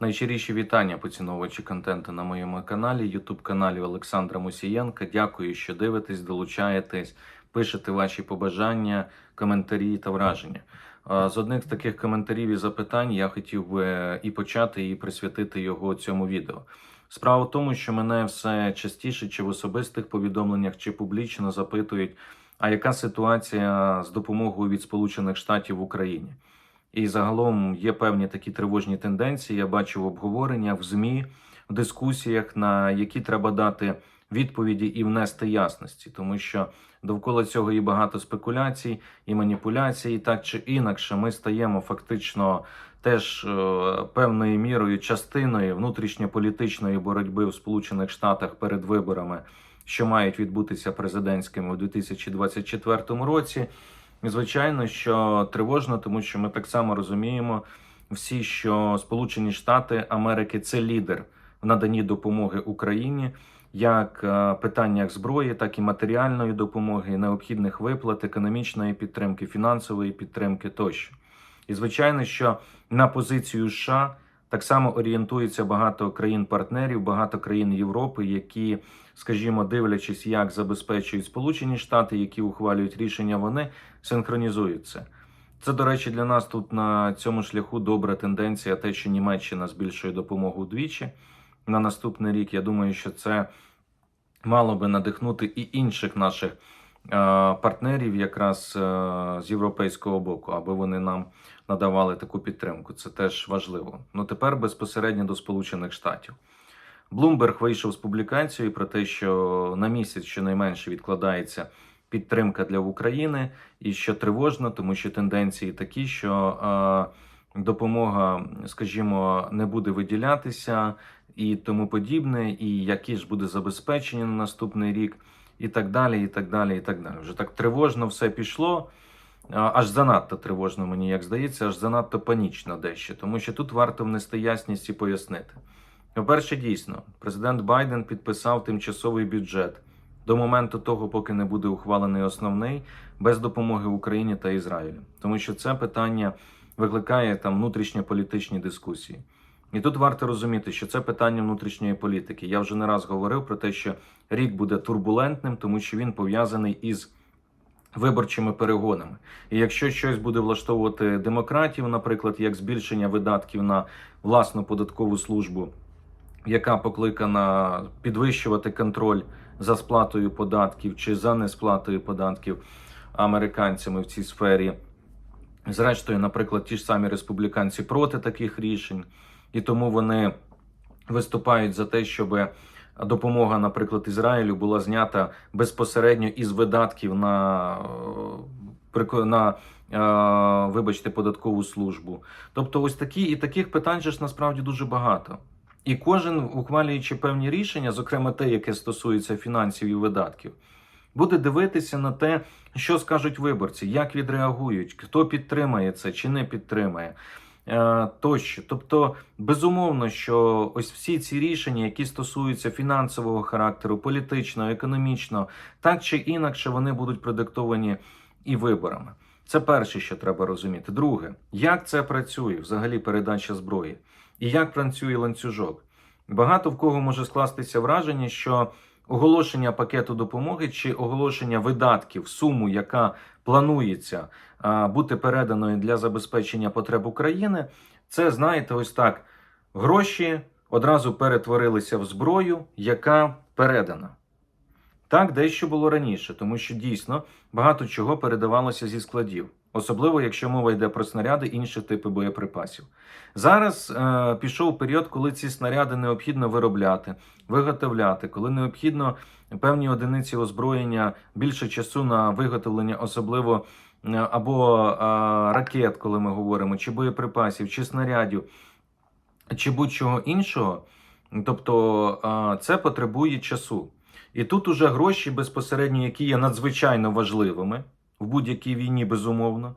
Найщиріші вітання поціновувачі контенту на моєму каналі, YouTube каналі Олександра Мусієнка. Дякую, що дивитесь, долучаєтесь, пишете ваші побажання, коментарі та враження. З одних з таких коментарів і запитань я хотів би і почати, і присвятити його цьому відео. Справа в тому, що мене все частіше, чи в особистих повідомленнях, чи публічно запитують, а яка ситуація з допомогою від Сполучених Штатів в Україні? І загалом є певні такі тривожні тенденції. Я бачу в обговореннях в ЗМІ, в дискусіях, на які треба дати відповіді і внести ясності, тому що довкола цього і багато спекуляцій, і маніпуляцій, і так чи інакше, ми стаємо фактично теж е, певною мірою частиною внутрішньополітичної боротьби в Сполучених Штатах перед виборами, що мають відбутися президентськими у 2024 році. Звичайно, що тривожно, тому що ми так само розуміємо всі, що Сполучені Штати Америки це лідер в наданні допомоги Україні, як е, питаннях зброї, так і матеріальної допомоги, необхідних виплат, економічної підтримки, фінансової підтримки тощо. І звичайно, що на позицію США так само орієнтується багато країн-партнерів, багато країн Європи, які, скажімо, дивлячись, як забезпечують Сполучені Штати, які ухвалюють рішення, вони синхронізують це. До речі, для нас тут на цьому шляху добра тенденція, те, що Німеччина збільшує допомогу вдвічі на наступний рік. Я думаю, що це мало би надихнути і інших наших партнерів, якраз е, з європейського боку, аби вони нам надавали таку підтримку. Це теж важливо. Ну тепер безпосередньо до Сполучених Штатів. Блумберг вийшов з публікацією про те, що на місяць щонайменше відкладається підтримка для України, і що тривожно, тому що тенденції такі, що е, допомога, скажімо, не буде виділятися і тому подібне, і які ж буде забезпечення на наступний рік, і так далі, і так далі, і так далі. Вже так тривожно все пішло. Аж занадто тривожно, мені як здається, аж занадто панічно дещо, тому що тут варто внести ясність і пояснити. По-перше, дійсно, президент Байден підписав тимчасовий бюджет до моменту того, поки не буде ухвалений основний, без допомоги Україні та Ізраїлю, тому що це питання викликає там внутрішньополітичні дискусії. І тут варто розуміти, що це питання внутрішньої політики. Я вже не раз говорив про те, що рік буде турбулентним, тому що він пов'язаний із виборчими перегонами. І якщо щось буде влаштовувати демократів, наприклад, як збільшення видатків на власну податкову службу, яка покликана підвищувати контроль за сплатою податків чи за несплатою податків американцями в цій сфері. Зрештою, наприклад, ті ж самі республіканці проти таких рішень, і тому вони виступають за те, щоб допомога, наприклад, Ізраїлю була знята безпосередньо із видатків на, е, на е, вибачте, податкову службу. Тобто, ось такі і таких питань ж насправді дуже багато. І кожен, ухвалюючи певні рішення, зокрема те, яке стосується фінансів і видатків, буде дивитися на те, що скажуть виборці, як відреагують, хто підтримає це чи не підтримає. Е, Тощо, тобто, безумовно, що ось всі ці рішення, які стосуються фінансового характеру, політичного, економічного, так чи інакше, вони будуть продиктовані і виборами. Це перше, що треба розуміти. Друге, як це працює взагалі передача зброї, і як працює ланцюжок. Багато в кого може скластися враження, що оголошення пакету допомоги чи оголошення видатків, суму, яка планується бути переданою для забезпечення потреб України, це знаєте, ось так: гроші одразу перетворилися в зброю, яка передана. Так дещо було раніше, тому що дійсно багато чого передавалося зі складів, особливо якщо мова йде про снаряди інші типи боєприпасів. Зараз е, пішов період, коли ці снаряди необхідно виробляти, виготовляти, коли необхідно певні одиниці озброєння більше часу на виготовлення, особливо або е, ракет, коли ми говоримо, чи боєприпасів, чи снарядів, чи будь-чого іншого. Тобто е, це потребує часу. І тут уже гроші безпосередньо, які є надзвичайно важливими в будь-якій війні, безумовно,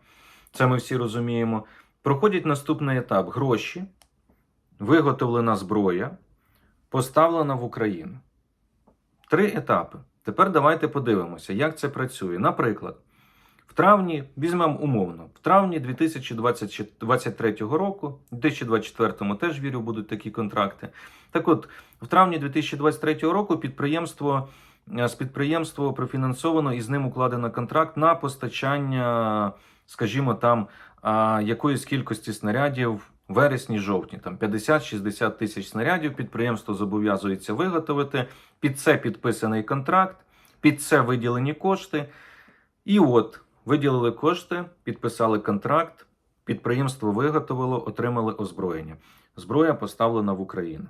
це ми всі розуміємо. Проходять наступний етап: гроші, виготовлена зброя, поставлена в Україну. Три етапи. Тепер давайте подивимося, як це працює. Наприклад, В травні, візьмемо умовно, в травні 2023 року, в 2024 теж вірю, будуть такі контракти. Так от, в травні 2023 року підприємство е, з підприємства профінансовано і з ним укладено контракт на постачання, скажімо, там якоїсь кількості снарядів вересні-жовтні, там 50-60 тисяч снарядів. Підприємство зобов'язується виготовити. Під це підписаний контракт, під це виділені кошти. І от виділили кошти, підписали контракт, підприємство виготовило, отримали озброєння. Зброя поставлена в Україну.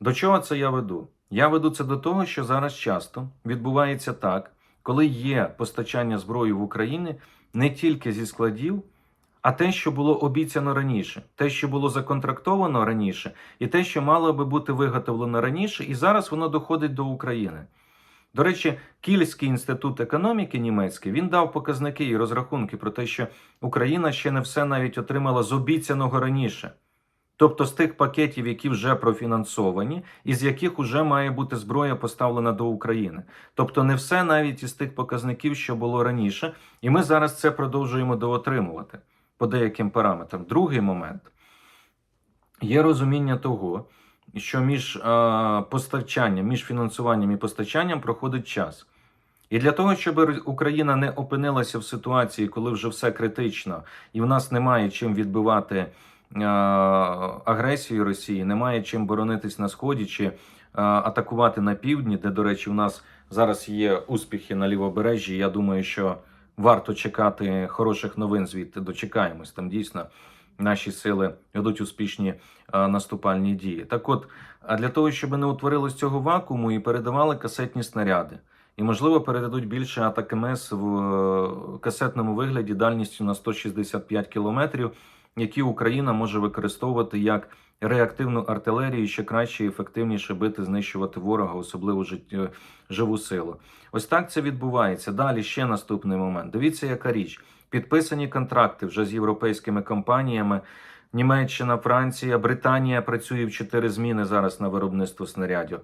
До чого це я веду? Я веду це до того, що зараз часто відбувається так, коли є постачання зброї в Україні не тільки зі складів, а те, що було обіцяно раніше, те, що було законтрактовано раніше, і те, що мало би бути виготовлено раніше, і зараз воно доходить до України. До речі, Кільський інститут економіки німецький він дав показники і розрахунки про те, що Україна ще не все навіть отримала з обіцяного раніше. Тобто з тих пакетів, які вже профінансовані, і з яких вже має бути зброя поставлена до України. Тобто не все навіть із тих показників, що було раніше, і ми зараз це продовжуємо доотримувати по деяким параметрам. Другий момент є розуміння того, що між е, постачанням, між фінансуванням і постачанням проходить час. І для того, щоб Україна не опинилася в ситуації, коли вже все критично, і в нас немає чим відбивати е, агресію Росії, немає чим боронитись на сході чи е, атакувати на півдні, де, до речі, в нас зараз є успіхи на лівобережжі. Я думаю, що варто чекати хороших новин звідти. Дочекаємось. Там дійсно наші сили ведуть успішні е, наступальні дії. Так, от а для того, щоб не утворилось цього вакууму і передавали касетні снаряди. І, можливо, передадуть більше АТКМС в е, касетному вигляді дальністю на 165 кілометрів, які Україна може використовувати як реактивну артилерію, ще краще і ефективніше бити, знищувати ворога, особливо е, живу силу. Ось так це відбувається. Далі ще наступний момент. Дивіться, яка річ. Підписані контракти вже з європейськими компаніями. Німеччина, Франція, Британія працює в чотири зміни зараз на виробництво снарядів.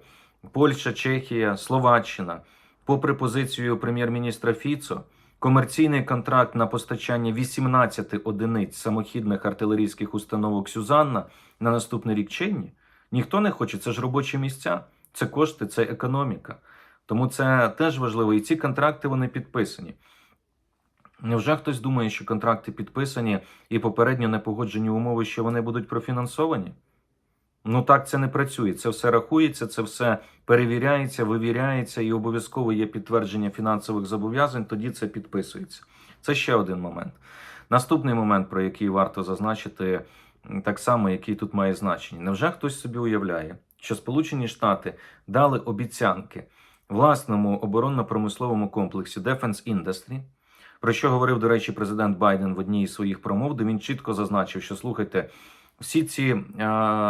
Польща, Чехія, Словаччина. Попри позицію прем'єр-міністра Фіцо, комерційний контракт на постачання 18 одиниць самохідних артилерійських установок Сюзанна на наступний рік чинні. Ніхто не хоче, це ж робочі місця, це кошти, це економіка. Тому це теж важливо. І ці контракти вони підписані. Невже хтось думає, що контракти підписані і попередньо непогоджені умови, що вони будуть профінансовані? Ну так це не працює. Це все рахується, це все перевіряється, вивіряється і обов'язково є підтвердження фінансових зобов'язань. Тоді це підписується. Це ще один момент. Наступний момент, про який варто зазначити, так само, який тут має значення. Невже хтось собі уявляє, що Сполучені Штати дали обіцянки власному оборонно-промисловому комплексі Defense Industry, про що говорив, до речі, президент Байден в одній із своїх промов, де він чітко зазначив, що слухайте, всі ці е,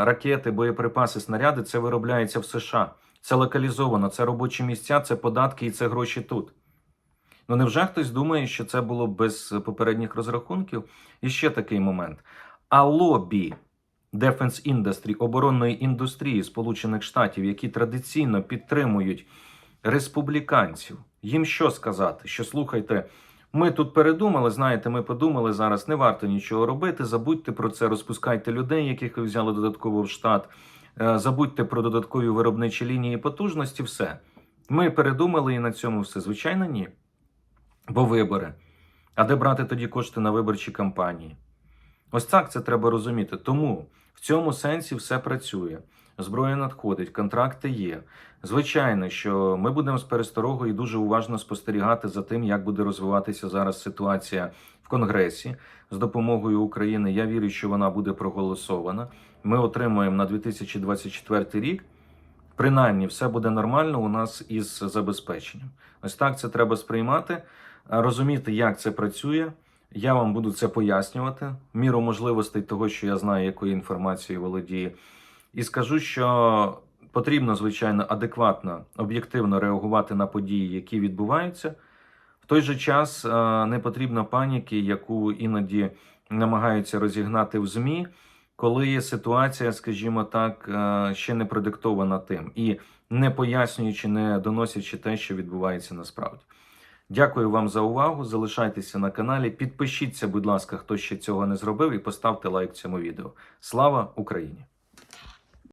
ракети, боєприпаси, снаряди це виробляється в США. Це локалізовано, це робочі місця, це податки і це гроші тут. Ну невже хтось думає, що це було без попередніх розрахунків? І ще такий момент. А лобі Defense Industry, оборонної індустрії Сполучених Штатів, які традиційно підтримують республіканців, їм що сказати? Що слухайте, ми тут передумали, знаєте, ми подумали зараз, не варто нічого робити. Забудьте про це, розпускайте людей, яких ви взяли додатково в штат. е, Забудьте про додаткові виробничі лінії потужності. Все. Ми передумали і на цьому все. Звичайно, ні. Бо вибори. А де брати тоді кошти на виборчі кампанії? Ось так це треба розуміти. Тому в цьому сенсі все працює. Зброя надходить, контракти є. Звичайно, що ми будемо з пересторогою дуже уважно спостерігати за тим, як буде розвиватися зараз ситуація в Конгресі з допомогою України. Я вірю, що вона буде проголосована. Ми отримуємо на 2024 рік. Принаймні, все буде нормально у нас із забезпеченням. Ось так це треба сприймати, розуміти, як це працює. Я вам буду це пояснювати міру можливостей того, що я знаю, якою інформацією володію. І скажу, що потрібно, звичайно, адекватно, об'єктивно реагувати на події, які відбуваються. В той же час е, не потрібно паніки, яку іноді намагаються розігнати в ЗМІ, коли ситуація, скажімо так, е, ще не продиктована тим, і не пояснюючи, не доносячи те, що відбувається насправді. Дякую вам за увагу. Залишайтеся на каналі. Підпишіться, будь ласка, хто ще цього не зробив, і поставте лайк цьому відео. Слава Україні!